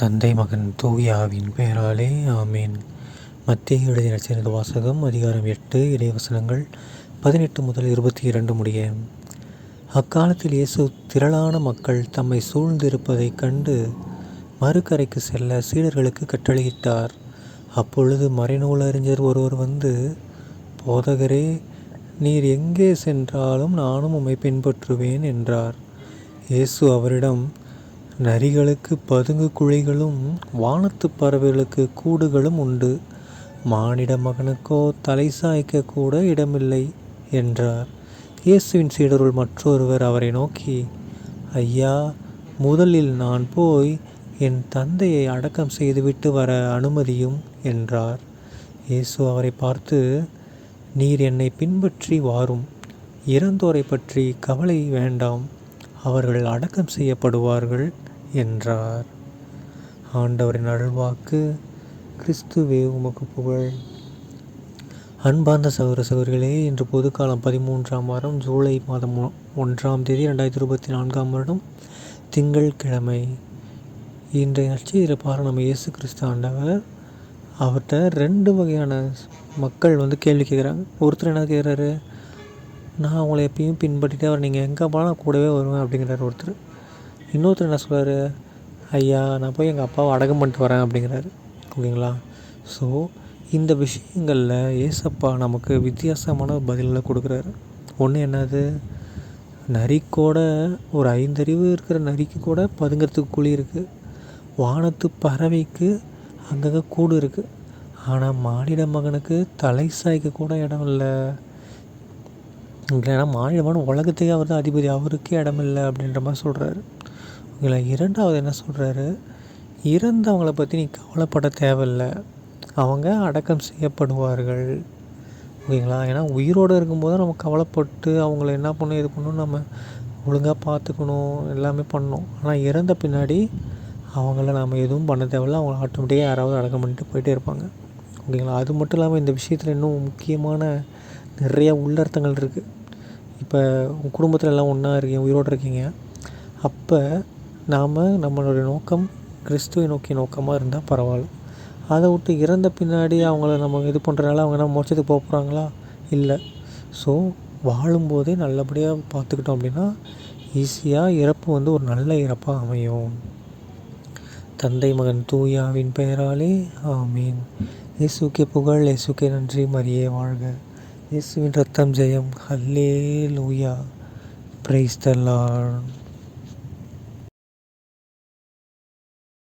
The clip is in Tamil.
தந்தை மகன் தூயாவின் பெயராலே ஆமேன். மத்திய எழுதிய நச்சரிந்த வாசகம் அதிகாரம் எட்டு இறைவசனங்கள் பதினெட்டு முதல் இருபத்தி இரண்டு முடிய. அக்காலத்தில் இயேசு திரளான மக்கள் தம்மை சூழ்ந்திருப்பதைக் கண்டு மறுக்கரைக்கு செல்ல சீடர்களுக்கு கட்டளையிட்டார். அப்பொழுது மறைநூல் அறிஞர் ஒருவர் வந்து போதகரே நீர் எங்கே சென்றாலும் நானும் உம்மை பின்பற்றுவேன் என்றார். இயேசு அவரிடம் நரிகளுக்கு பதுங்கு குழிகளும் வானத்து பறவைகளுக்கு கூடுகளும் உண்டு. மானிட மகனுக்கோ தலை சாய்க்க கூட இடமில்லை என்றார். இயேசுவின் சீடருள் மற்றொருவர் அவரை நோக்கி ஐயா முதலில் நான் போய் என் தந்தையை அடக்கம் செய்துவிட்டு வர அனுமதியும் என்றார். இயேசு அவரை பார்த்து நீர் என்னை பின்பற்றி வாரும். இறந்தோரை பற்றி கவலை வேண்டாம். அவர்கள் அடக்கம் செய்யப்படுவார்கள். என்றார். ஆண்டவரின் அருள்வாக்கு கிறிஸ்துவே உமக்கு புகழ். அன்பார்ந்த சகோதர சகோதரிகளே இன்று பொதுக்காலம் பதிமூன்றாம் வாரம் ஜூலை மாதம் ஒன்றாம் தேதி ரெண்டாயிரத்தி இருபத்தி நான்காம் வருடம் திங்கள்கிழமை. இன்றைய நட்சத்திர பாரு நம்ம இயேசு கிறிஸ்து ஆண்டவர் அவர்கிட்ட ரெண்டு வகையான மக்கள் வந்து கேள்வி கேட்குறாங்க ஒருத்தர் என்ன கேட்குறாரு நான் அவங்கள எப்பயும் பின்பற்றிட்டு அவர் நீங்கள் எங்கே போனால் கூடவே வருவேன் அப்படிங்கிறாரு ஒருத்தர். இன்னொருத்தர் என்ன சொல்கிறாரு ஐயா நான் போய் எங்கள் அப்பாவை அடக்கம் பண்ணிட்டு வரேன் அப்படிங்கிறாரு. ஓகேங்களா? ஸோ இந்த விஷயங்களில் ஏசப்பா நமக்கு வித்தியாசமான பதிலில் கொடுக்குறாரு. ஒன்று என்னது? நரிக்கோட ஒரு ஐந்தறிவு இருக்கிற நரிக்கு கூட பதுங்கிறதுக்கு குழி இருக்குது வானத்து பறவைக்கு அங்கங்கே கூடு இருக்குது ஆனால் மானிட மகனுக்கு தலை சாய்க்க கூட இடம் இல்லை. ஏன்னா மானிட மகன் உலகத்தையே அவர் தான் அதிபதி. அவருக்கே இடம் இல்லை அப்படின்ற மாதிரி சொல்கிறாரு இதில் இரண்டாவது என்ன சொல்கிறாரு இறந்தவங்களை பற்றி நீ கவலைப்பட தேவையில்லை. அவங்க அடக்கம் செய்யப்படுவார்கள். ஓகேங்களா? ஏன்னா உயிரோடு இருக்கும்போது நம்ம கவலைப்பட்டு அவங்கள என்ன பண்ணணும் இது பண்ணணும் நம்ம ஒழுங்காக பார்த்துக்கணும் எல்லாமே பண்ணணும். ஆனால் இறந்த பின்னாடி அவங்கள நம்ம எதுவும் பண்ண தேவையில்ல. அவங்கள ஆட்டோமேட்டிக்காக யாராவது அடக்கம் பண்ணிட்டு போயிட்டே இருப்பாங்க. ஓகேங்களா? அது மட்டும் இல்லாமல் இந்த விஷயத்தில் இன்னும் முக்கியமான நிறைய உள்ளர்த்தங்கள் இருக்குது இப்போ உங்கள் குடும்பத்தில் எல்லாம் ஒன்றா இருக்கீங்க உயிரோடு இருக்கீங்க. அப்போ நாம் நம்மளுடைய நோக்கம் கிறிஸ்துவை நோக்கிய நோக்கமாக இருந்தால் பரவாயில்ல. அதை விட்டு இறந்த பின்னாடி அவங்கள நம்ம இது பண்ணுறதுனால அவங்க என்ன மோட்சத்துக்கு போக போகிறாங்களா இல்லை. ஸோ வாழும்போதே நல்லபடியாக பார்த்துக்கிட்டோம் அப்படின்னா ஈஸியாக இறப்பு வந்து ஒரு நல்ல இறப்பாக அமையும். தந்தை மகன் தூயாவின் பெயராலே ஆமீன். இயேசுக்கே புகழ் இயேசுக்கே நன்றி மரியே வாழ்க. இயேசுவின் ரத்தம் ஜெயம். ஹல்லே லூயா பிரைஸ் த லார்ட்